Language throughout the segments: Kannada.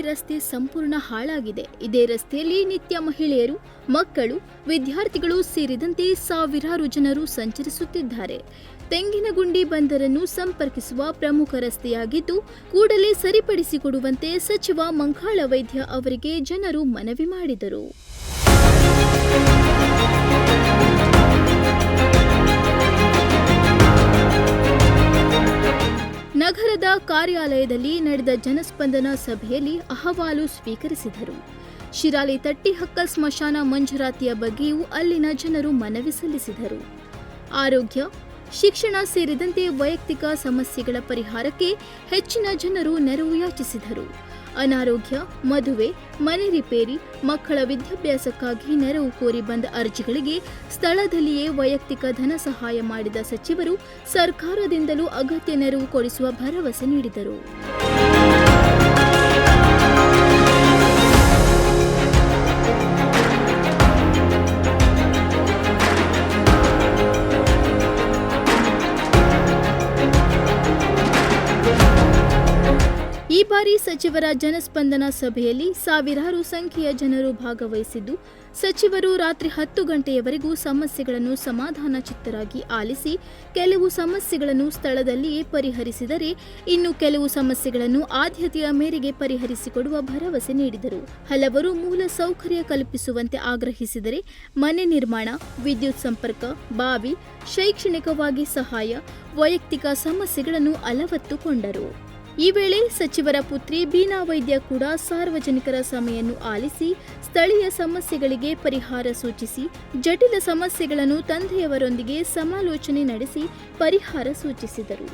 ರಸ್ತೆ ಸಂಪೂರ್ಣ ಹಾಳಾಗಿದೆ. ಇದೇ ರಸ್ತೆಯಲ್ಲಿ ನಿತ್ಯ ಮಹಿಳೆಯರು, ಮಕ್ಕಳು, ವಿದ್ಯಾರ್ಥಿಗಳು ಸೇರಿದಂತೆ ಸಾವಿರಾರು ಜನರು ಸಂಚರಿಸುತ್ತಿದ್ದಾರೆ. ತೆಂಗಿನಗುಂಡಿ ಬಂದರನ್ನು ಸಂಪರ್ಕಿಸುವ ಪ್ರಮುಖ ರಸ್ತೆಯಾಗಿದ್ದು, ಕೂಡಲೇ ಸರಿಪಡಿಸಿಕೊಡುವಂತೆ ಸಚಿವ ಮಂಕಾಳ ವೈದ್ಯ ಅವರಿಗೆ ಜನರು ಮನವಿ ಮಾಡಿದರು. ಕಾರ್ಯಾಲಯದಲ್ಲಿ ನಡೆದ ಜನಸ್ಪಂದನ ಸಭೆಯಲ್ಲಿ ಅಹವಾಲು ಸ್ವೀಕರಿಸಿದರು. ಶಿರಾಲಿ ತಟ್ಟಿಹಕ್ಕ ಸ್ಮಶಾನ ಮಂಜೂರಾತಿಯ ಬಗ್ಗೆಯೂ ಅಲ್ಲಿನ ಜನರು ಮನವಿ ಸಲ್ಲಿಸಿದರು. ಆರೋಗ್ಯ, ಶಿಕ್ಷಣ ಸೇರಿದಂತೆ ವೈಯಕ್ತಿಕ ಸಮಸ್ಯೆಗಳ ಪರಿಹಾರಕ್ಕೆ ಹೆಚ್ಚಿನ ಜನರು ನೆರವು ಯಾಚಿಸಿದರು. ಅನಾರೋಗ್ಯ, ಮದುವೆ, ಮನೆ ರಿಪೇರಿ, ಮಕ್ಕಳ ವಿದ್ಯಾಭ್ಯಾಸಕ್ಕಾಗಿ ನೆರವು ಕೋರಿ ಬಂದ ಅರ್ಜಿಗಳಿಗೆ ಸ್ಥಳದಲ್ಲಿಯೇ ವೈಯಕ್ತಿಕ ಧನ ಸಹಾಯ ಮಾಡಿದ ಸಚಿವರು ಸರ್ಕಾರದಿಂದಲೂ ಅಗತ್ಯ ನೆರವು ಕೊಡಿಸುವ ಭರವಸೆ ನೀಡಿದರು. ಈ ಬಾರಿ ಸಚಿವರ ಜನಸ್ಪಂದನ ಸಭೆಯಲ್ಲಿ ಸಾವಿರಾರು ಸಂಖ್ಯೆಯ ಜನರು ಭಾಗವಹಿಸಿದ್ದು, ಸಚಿವರು ರಾತ್ರಿ ಹತ್ತು ಗಂಟೆಯವರೆಗೂ ಸಮಸ್ಯೆಗಳನ್ನು ಸಮಾಧಾನ ಚಿತ್ತರಾಗಿ ಆಲಿಸಿ, ಕೆಲವು ಸಮಸ್ಯೆಗಳನ್ನು ಸ್ಥಳದಲ್ಲಿಯೇ ಪರಿಹರಿಸಿದರೆ, ಇನ್ನು ಕೆಲವು ಸಮಸ್ಯೆಗಳನ್ನು ಆದ್ಯತೆಯ ಮೇರೆಗೆ ಪರಿಹರಿಸಿಕೊಡುವ ಭರವಸೆ ನೀಡಿದರು. ಹಲವರು ಮೂಲ ಸೌಕರ್ಯ ಕಲ್ಪಿಸುವಂತೆ ಆಗ್ರಹಿಸಿದರೆ, ಮನೆ ನಿರ್ಮಾಣ, ವಿದ್ಯುತ್ ಸಂಪರ್ಕ, ಬಾವಿ, ಶೈಕ್ಷಣಿಕವಾಗಿ ಸಹಾಯ, ವೈಯಕ್ತಿಕ ಸಮಸ್ಯೆಗಳನ್ನು ಅಲವತ್ತುಕೊಂಡರು. ಈ ವೇಳೆ ಸಚಿವರ ಪುತ್ರಿ ಬೀನಾ ವೈದ್ಯ ಕೂಡ ಸಾರ್ವಜನಿಕರ ಸಮೆಯನ್ನು ಆಲಿಸಿ ಸ್ಥಳೀಯ ಸಮಸ್ಯೆಗಳಿಗೆ ಪರಿಹಾರ ಸೂಚಿಸಿ, ಜಟಿಲ ಸಮಸ್ಯೆಗಳನ್ನು ತಂದೆಯವರೊಂದಿಗೆ ಸಮಾಲೋಚನೆ ನಡೆಸಿ ಪರಿಹಾರ ಸೂಚಿಸಿದರು.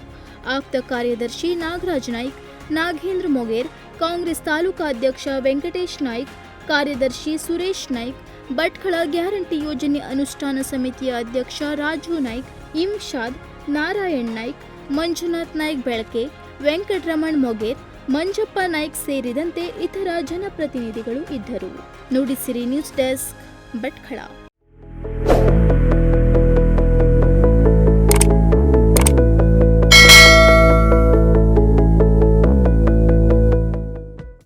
ಆಪ್ತ ಕಾರ್ಯದರ್ಶಿ ನಾಗರಾಜ್ ನಾಯ್ಕ್, ನಾಗೇಂದ್ರ ಮೊಗೇರ್, ಕಾಂಗ್ರೆಸ್ ತಾಲೂಕಾಧ್ಯಕ್ಷ ವೆಂಕಟೇಶ್ ನಾಯ್ಕ್, ಕಾರ್ಯದರ್ಶಿ ಸುರೇಶ್ ನಾಯ್ಕ್, ಭಟ್ಕಳ ಗ್ಯಾರಂಟಿ ಯೋಜನೆ ಅನುಷ್ಠಾನ ಸಮಿತಿಯ ಅಧ್ಯಕ್ಷ ರಾಜು ನಾಯ್ಕ್ ಇಮ್ಶಾದ್ ನಾರಾಯಣ್ ನಾಯ್ಕ್, ಮಂಜುನಾಥ್ ನಾಯ್ಕ್ ಬೆಳಕೆ ವೆಂಕಟರಮಣ್ ಮೊಗೇರ್ ಮಂಜಪ್ಪ ನಾಯ್ಕ್ ಸೇರಿದಂತೆ ಇತರ ಜನಪ್ರತಿನಿಧಿಗಳು ಇದ್ದರು. Nudisiri news desk Bhatkal.